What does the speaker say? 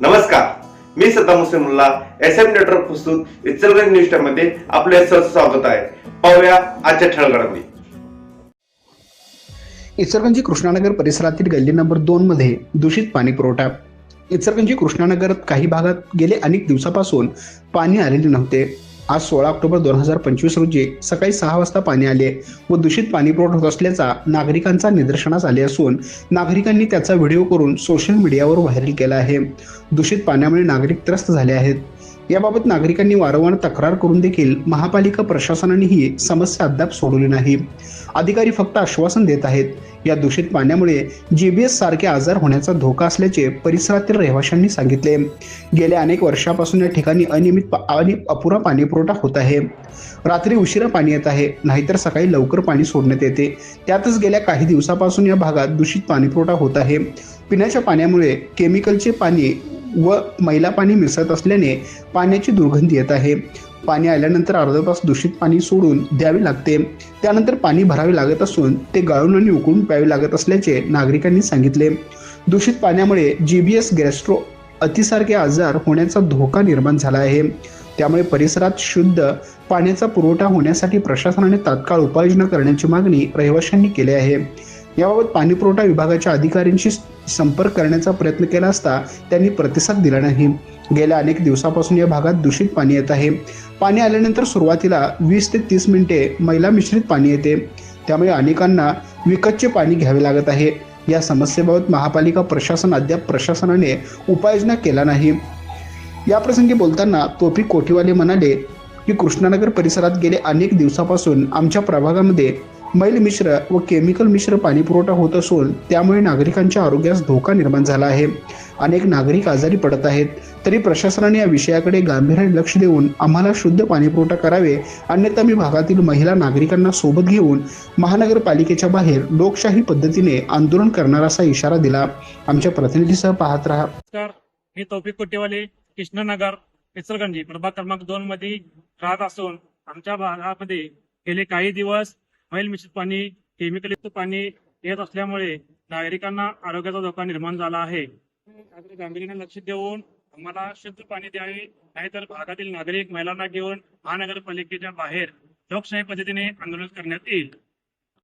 नमस्कार. मी सद्दाम मुस्लिम एस एम नेटवर्क प्रस्तुत इचलगंज न्यूज टाइममध्ये आपले सहर्ष स्वागत आहे. पाहूया आजच्या ठळगडामध्ये घडामोडी. कृष्णानगर परिसरातील गल्ली नंबर दोन मध्ये दूषित पाणी पुरवठा. इचलकरंजी कृष्णानगर काही भागात गेले अनेक दिवसापासून पाणी आलेले नव्हते. आज सोळा ऑक्टोबर दोन हजार पंचवीस रोजी सकाळी सहा वाजता पाणी आले व दूषित पाणी पुरवठा होत असल्याचा नागरिकांचा निदर्शनास आले असून नागरिकांनी त्याचा व्हिडिओ करून सोशल मीडियावर व्हायरल केला आहे. दूषित पाण्यामुळे नागरिक त्रस्त झाले आहेत. याबाबत नागरिकांनी वारंवार तक्रार करून देखील महापालिका प्रशासनाने ही समस्या अद्याप सोडवली नाही. अधिकारी फक्त आश्वासन देत आहेत या दूषित पाण्यामुळे जीबीएस सारखे आजार होण्याचा धोका असल्याचे परिसरातील रहिवाशांनी सांगितले. गेल्या अनेक वर्षापासून या ठिकाणी अनियमित आणि अपुरा पाणीपुरवठा होत आहे. रात्री उशिरा पाणी येत आहे नाहीतर सकाळी लवकर पाणी सोडण्यात येते. त्यातच गेल्या काही दिवसापासून या भागात दूषित पाणीपुरवठा होत आहे. पिण्याच्या पाण्यामुळे केमिकलचे पाणी व मैला पाणी मिसळत असल्याने पाण्याची दुर्गंधी येत आहे. पाणी आल्यानंतर अर्धा तास दूषित पाणी सोडून द्यावे लागते. त्यानंतर पाणी भरावे लागत असून ते गाळून आणि उकळून प्यावे लागत असल्याचे नागरिकांनी सांगितले. दूषित पाण्यामुळे जीबीएस गॅस्ट्रो अतिसारखे आजार होण्याचा धोका निर्माण झाला आहे. त्यामुळे परिसरात शुद्ध पाण्याचा पुरवठा होण्यासाठी प्रशासनाने तात्काळ उपाययोजना करण्याची मागणी रहिवाशांनी केली आहे. याबाबत पाणीपुरवठा विभागाच्या अधिकाऱ्यांशी संपर्क करण्याचा प्रयत्न केला असता त्यांनी प्रतिसाद दिला नाही. गेल्या अनेक दिवसापासून या भागात दूषित पाणी येत आहे. पाणी आल्यानंतर सुरुवातीला वीस ते तीस मिनिटे मैला मिश्रित पाणी येते. त्यामुळे अनेकांना विकतचे पाणी घ्यावे लागत आहे. या समस्येबाबत महापालिका प्रशासन अद्याप प्रशासनाने उपाययोजना केला नाही. याप्रसंगी बोलताना तोपी कोठीवाले म्हणाले की कृष्णानगर परिसरात गेले अनेक दिवसापासून आमच्या प्रभागामध्ये मैल मिश्र व केमिकल मिश्र पाणी पुरवठा होत असून त्यामुळे नागरिकांच्या आरोग्यास धोका निर्माण झाला आहे. अनेक नागरिक आजारी पडत आहेत. तरी प्रशासनाने या विषयाकडे गांभीर्याने लक्ष देऊन आम्हाला शुद्ध पाणी पुरवठा करावे अन्यथा मी भागातील महिला नागरिकांना सोबत घेऊन महानगरपालिकेच्या बाहेर लोकशाही पद्धतीने आंदोलन करणार असा इशारा दिला. आमच्या प्रतिनिधीसह पाहत राहा. मी तौफिक कोटेवाले कृष्णनगर इचलगंजी प्रभाग क्रमांक दोन मध्ये राहत असून आमच्या भागामध्ये गेले काही दिवस मैल मिश्रित पाणी केमिकलयुक्त पाणी येत असल्यामुळे नागरिकांना आरोग्याचा धोका निर्माण झाला आहे. गांभीर्याने लक्ष देऊन आम्हाला शुद्ध पाणी द्यावे नाहीतर भागातील नागरिक महिलांना घेऊन महानगरपालिकेच्या बाहेर लोकशाही पद्धतीने आंदोलन करण्यात येईल.